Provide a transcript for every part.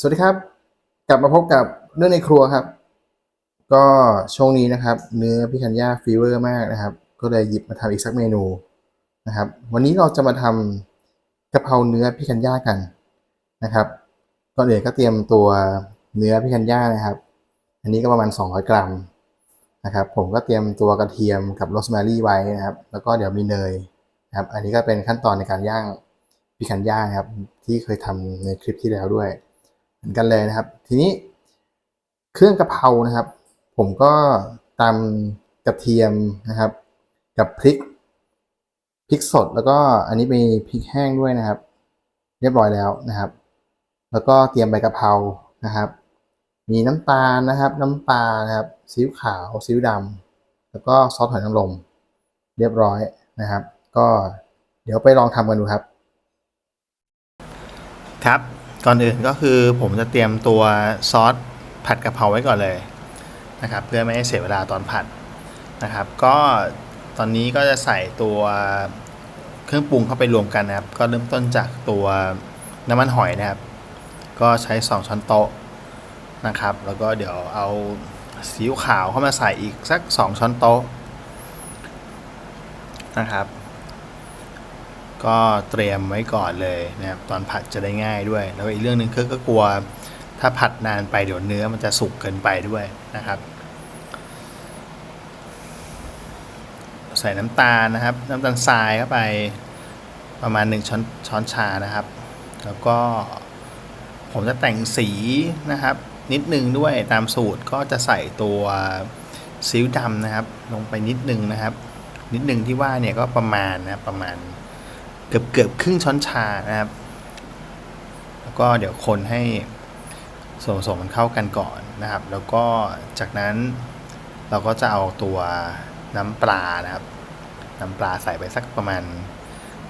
สวัสดีครับ กลับมาพบกับเรื่องในครัวครับ ก็ช่วงนี้นะครับ เนื้อพิคันย่าฟีเวอร์มากนะครับ ก็เลยหยิบมาทำอีกสักเมนูนะครับ วันนี้เราจะมาทำกะเพราเนื้อพิคันย่ากันนะครับก่อนอื่นก็เตรียมตัวเนื้อพิคันย่านะครับ อันนี้ก็ประมาณ 200 กรัมนะครับ ผมก็เตรียมตัวกระเทียมกับโรสแมรี่ไว้นะครับ แล้วก็เดี๋ยวมีเนยนะครับ อันนี้ก็เป็นขั้นตอนในการย่างพิคันย่าครับที่เคยทำในคลิปที่แล้วด้วย เหมือนกันเลยนะครับ ทีนี้เครื่องกะเพรานะครับ ผมก็ตำกระเทียมนะครับ กับพริกพริกสดแล้วก็อันนี้มีพริกแห้งด้วยนะครับ เรียบร้อยแล้วนะครับ แล้วก็เตรียมใบกะเพรานะครับ มีน้ำตาลนะครับ น้ำปลานะครับซีอิ๊วขาวซีอิ๊วดำแล้วก็ซอสหอยนางรมเรียบร้อยนะครับ ก็เดี๋ยวไปลองทำกันดูครับ ครับ ก่อนอื่นก็คือผมจะเตรียมตัวซอสผัดกะเพราไว้ก่อนเลยนะครับ เพื่อไม่ให้เสียเวลาตอนผัดนะครับ ก็ตอนนี้ก็จะใส่ตัวเครื่องปรุงเข้าไปรวมกันนะครับ ก็เริ่มต้นจากตัวน้ำมันหอยนะครับ ก็ใช้ 2 ช้อนโต๊ะนะครับ แล้วก็เดี๋ยวเอาซีอิ๊วขาวเข้ามาใส่อีกสัก 2 ช้อนโต๊ะนะครับ ก็เตรียมไว้ก่อนเลยนะครับตอนผัดจะได้ง่ายด้วย แล้วอีกเรื่องหนึ่งคือก็กลัว ถ้าผัดนานไปเดี๋ยวเนื้อมันจะสุกเกินไปด้วยนะครับ ใส่น้ำตาลนะครับ น้ำตาลทรายเข้าไปประมาณ 1 ช้อนช้อนชานะครับ แล้วก็ผมจะแต่งสีนะครับ นิดนึงด้วยตามสูตรก็จะใส่ตัวซีอิ๊วดำนะครับ ลงไปนิดนึงนะครับ นิดนึงที่ว่าเนี่ยก็ประมาณนะครับประมาณ เกือบเกือบครึ่งช้อนชานะครับ แล้วก็เดี๋ยวคนให้ส่วนผสมมันเข้ากันก่อนนะครับ แล้วก็จากนั้นเราก็จะเอาตัวน้ำปลานะครับ น้ำปลาใส่ไปสักประมาณ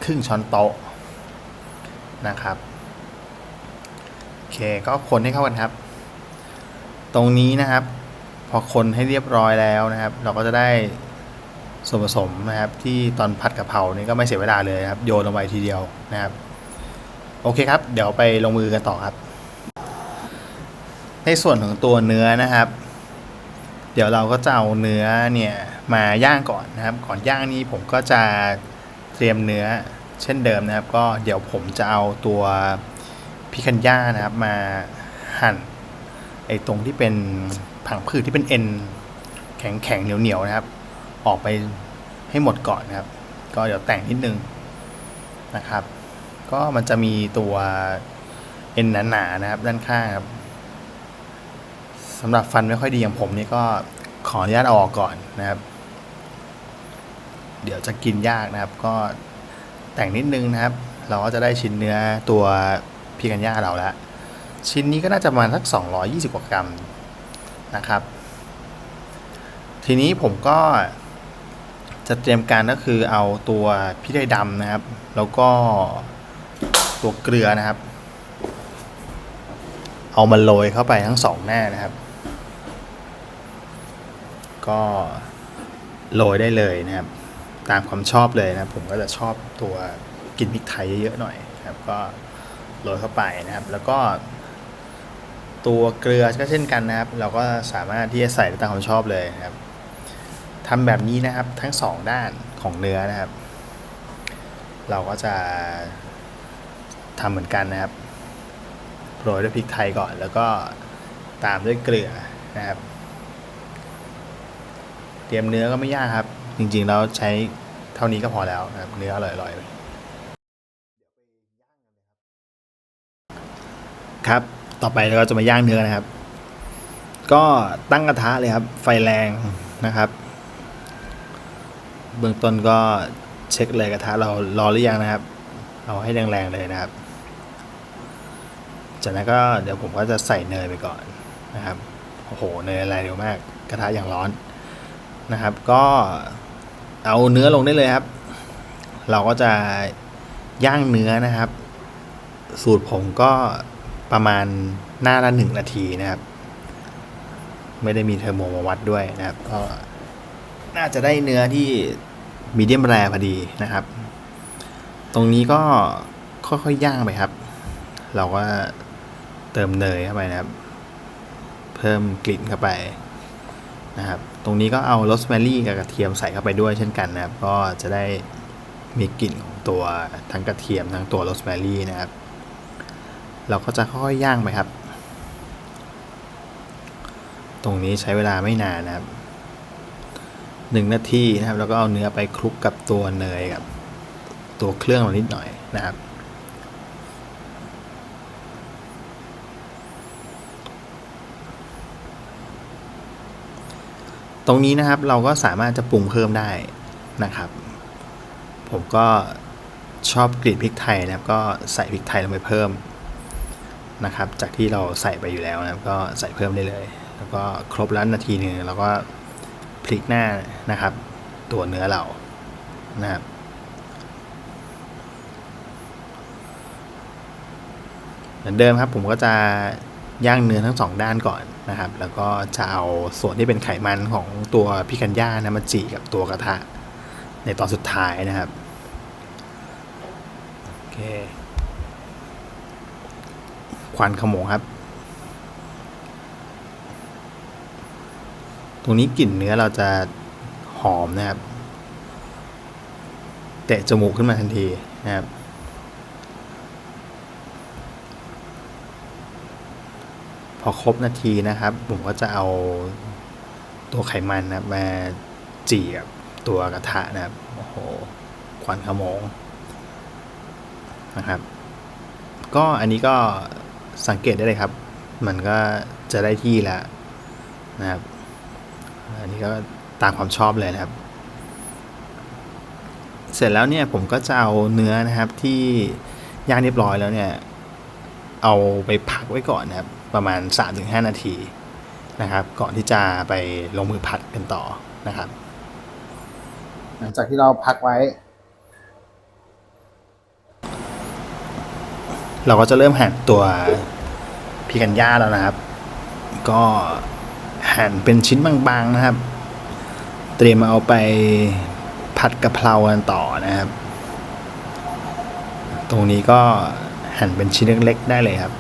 ครึ่งช้อนโต๊ะนะครับโอเคก็คนให้เข้ากันครับ ตรงนี้นะครับ พอคนให้เรียบร้อยแล้วนะครับ เราก็จะได้ ส่วนผสมนะครับที่ตอนผัดกะเพรานี่ก็ไม่เสียเวลาเลยนะครับโยนลงไปทีเดียวนะครับ โอเคครับ เดี๋ยวไปลงมือกันต่อครับ ในส่วนของตัวเนื้อนะครับ เดี๋ยวเราก็จะเอาเนื้อเนี่ยมาย่างก่อนนะครับ ก่อนย่างนี้ผมก็จะเตรียมเนื้อเช่นเดิมนะครับ ก็เดี๋ยวผมจะเอาตัวพิคันย่านะครับมาหั่นไอ้ตรงที่เป็นผังผืดที่เป็นเอ็นแข็งแข็งเหนียวเหนียวนะครับ ออกไปให้หมดก่อนนะครับ ก็เดี๋ยวแต่งนิดนึงนะครับ ก็มันจะมีตัวเอ็นหนาๆนะครับ ด้านข้างครับสำหรับฟันไม่ค่อยดีอย่างผมนี่ก็ขออนุญาตอออกก่อนนะครับ เดี๋ยวจะกินยากนะครับ ก็แต่งนิดนึงนะครับ เราก็จะได้ชิ้นเนื้อตัวพีกันย่าเราแล้ว ชิ้นนี้ก็น่าจะประมาณสัก 220 กว่ากรัมนะครับ ทีนี้ผมก็ จะเตรียมการก็คือเอาตัวพริกไทยดำนะครับ แล้วก็ตัวเกลือนะครับ เอามาโรยเข้าไปทั้งสองหน้านะครับ ก็โรยได้เลยนะครับ ตามความชอบเลยนะผมก็จะชอบตัวกินพริกไทยเยอะๆหน่อยนะครับ ก็โรยเข้าไปนะครับ แล้วก็ ตัวเกลือก็เช่นกันนะครับ เราก็สามารถที่จะใส่ตามความชอบเลยนะครับ ทำแบบนี้นะครับทั้งสองด้านของเนื้อนะครับ เราก็จะทำเหมือนกันนะครับโรยด้วยพริกไทยก่อน แล้วก็ตามด้วยเกลือนะครับ เตรียมเนื้อก็ไม่ยากครับ จริงๆเราใช้เท่านี้ก็พอแล้วนะครับ เนื้ออร่อยๆครับ ต่อไปเราก็จะมาย่างเนื้อนะครับ ก็ตั้งกระทะเลยครับ ไฟแรงนะครับ เบื้องต้นก็เช็คเลยกระทะเรารอหรือยังนะครับ เอาให้แรงๆเลยนะครับ จากนั้นก็เดี๋ยวผมก็จะใส่เนยไปก่อนนะครับโอ้โหเนยอะไรเร็วมาก กระทะอย่างร้อนนะครับ ก็เอาเนื้อลงได้เลยครับ เราก็จะย่างเนื้อนะครับ สูตรผมก็ประมาณหน้าละหนึ่งนาทีนะครับ ไม่ได้มีเทอร์โมมาวัดด้วยนะครับก็ น่าจะได้เนื้อที่มีเดียมแรพอดีนะครับ ตรงนี้ก็ค่อยๆย่างไปครับ เราก็เติมเนยเข้าไปนะครับ เพิ่มกลิ่นเข้าไปนะครับ ตรงนี้ก็เอาโรสแมรี่กับกระเทียมใส่เข้าไปด้วยเช่นกันนะครับ ก็จะได้มีกลิ่นของตัวทั้งกระเทียมทั้งตัวโรสแมรี่นะครับ เราก็จะค่อยๆย่างไปครับ ตรงนี้ใช้เวลาไม่นานนะครับ หนึ่งนาทีนะครับ แล้วก็เอาเนื้อไปคลุกกับตัวเนยกับตัวเครื่องเรานิดหน่อยนะครับ ตรงนี้นะครับเราก็สามารถจะปรุงเพิ่มได้นะครับ ผมก็ชอบกลิ่นพริกไทยนะครับ ก็ใส่พริกไทยลงไปเพิ่มนะครับ จากที่เราใส่ไปอยู่แล้วนะครับ ก็ใส่เพิ่มได้เลย แล้วก็ครบแล้วนาทีหนึ่งเราก็ พลิกหน้านะครับ ตัวเนื้อเรานะครับเหมือนเดิมครับผมก็จะย่างเนื้อทั้งสองด้านก่อนนะครับ แล้วก็จะเอาส่วนที่เป็นไขมันของตัวพิคันย่านะมาจีกับตัวกระทะ ในตอนสุดท้ายนะครับโอเคควันขโมงครับ ตรงนี้กลิ่นเนื้อเราจะหอมนะครับเตะจมูกขึ้นมาทันทีนะครับ พอครบนาทีนะครับ ผมก็จะเอาตัวไขมันนะมาจีกับตัวกระทะนะครับ โอ้โห ควันขโมงนะครับ ก็อันนี้ก็สังเกตได้เลยครับ มันก็จะได้ที่แล้วนะครับ อันนี้ก็ตามความชอบเลยนะครับ เสร็จแล้วเนี่ยผมก็จะเอาเนื้อนะครับที่ย่างเรียบร้อยแล้วเนี่ย เอาไปพักไว้ก่อนนะครับ ประมาณ 3-5 นาทีนะครับ ก่อนที่จะไปลงมือผัดกันต่อนะครับ หลังจากที่เราพักไว้ เราก็จะเริ่มหั่นตัวพิกันย่าแล้วนะครับ ก็ หั่นเป็นชิ้นบางๆนะครับ เตรียมเอาไปผัดกะเพรากันต่อนะครับ ตรงนี้ก็หั่นเป็นชิ้นเล็กๆได้เลยครับ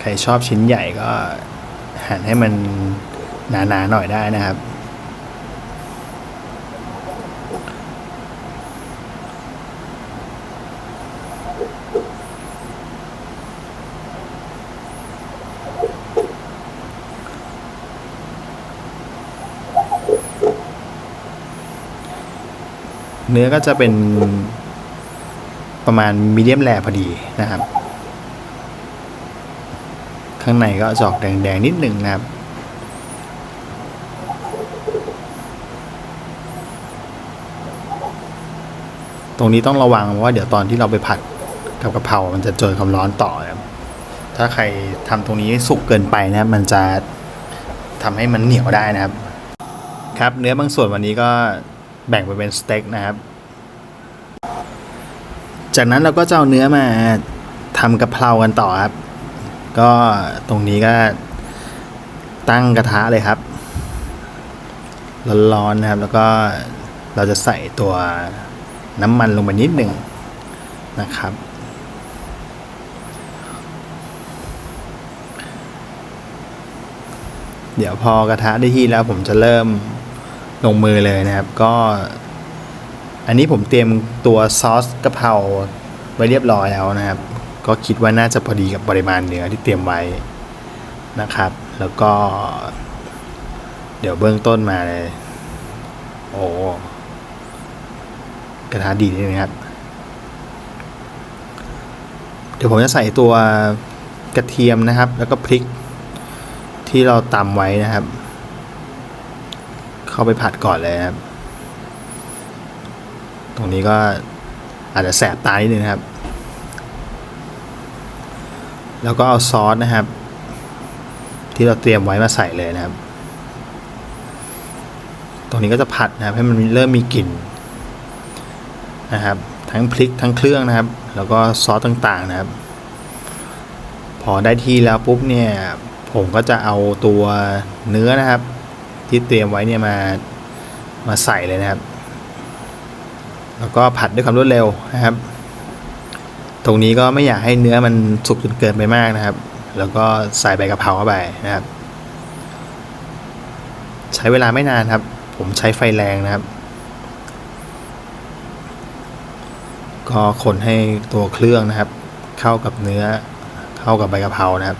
ใครชอบชิ้นใหญ่ก็หั่นให้มันหนาๆหน่อยได้นะครับ เนื้อก็จะเป็นประมาณมีเดียมแรพอดีนะครับ ข้างในก็จอกแดงๆนิดหนึ่งนะครับ ตรงนี้ต้องระวังเพราะว่าเดี๋ยวตอนที่เราไปผัดกับกะเพรา มันจะเจอความร้อนต่อครับ ถ้าใครทำตรงนี้สุกเกินไปนะครับ มันจะทำให้มันเหนียวได้นะครับ ครับ เนื้อบางส่วนวันนี้ก็ แบ่งไปเป็นสเต็กนะครับ จากนั้นเราก็จะเอาเนื้อมาทำกะเพรากันต่อครับ ก็ตรงนี้ก็ตั้งกระทะเลยครับ ร้อนๆนะครับ แล้วก็เราจะใส่ตัวน้ำมันลงไปนิดหนึ่งนะครับ เดี๋ยวพอกระทะได้ที่แล้วผมจะเริ่ม ลงมือเลยนะครับ ก็ อันนี้ผมเตรียมตัวซอสกะเพราไว้เรียบร้อยแล้วนะครับ ก็คิดว่าน่าจะพอดีกับปริมาณเนื้อที่เตรียมไว้นะครับ แล้วก็ เดี๋ยวเบื้องต้นมาเลย โอ้กระทะดีนี่นะครับ เดี๋ยวผมจะใส่ตัวกระเทียมนะครับ แล้วก็พริกที่เราตำไว้นะครับ เข้าไปผัดก่อนเลยครับ ตรงนี้ก็อาจจะแสบตานิดนึงนะครับ แล้วก็เอาซอสนะครับ ที่เราเตรียมไว้มาใส่เลยนะครับ ตรงนี้ก็จะผัดนะครับ ให้มันเริ่มมีกลิ่นนะครับ ทั้งพริกทั้งเครื่องนะครับ แล้วก็ซอสต่างๆนะครับ พอได้ที่แล้วปุ๊บเนี่ย ผมก็จะเอาตัวเนื้อนะครับ ที่เตรียมไว้เนี่ยมามาใส่เลยนะครับ แล้วก็ผัดด้วยความรวดเร็วนะครับ ตรงนี้ก็ไม่อยากให้เนื้อมันสุกจนเกินไปมากนะครับ แล้วก็ใส่ใบกะเพราเข้าไปนะครับ ใช้เวลาไม่นานครับ ผมใช้ไฟแรงนะครับ ก็คนให้ตัวเครื่องนะครับ เข้ากับเนื้อเข้ากับใบกะเพรานะครับ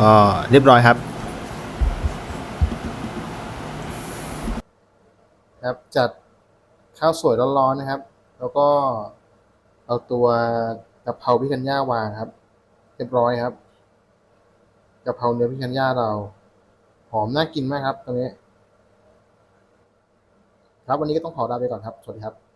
ก็เรียบร้อยครับ ครับจัดข้าวสวยร้อนๆนะครับ แล้วก็เอาตัวกะเพราพิคันย่าวางครับ เรียบร้อยครับกะเพราเนื้อพิคันย่าเรา หอมน่ากินมากครับตรงนี้ ครับวันนี้ก็ต้องขอลาไปก่อนครับ สวัสดีครับ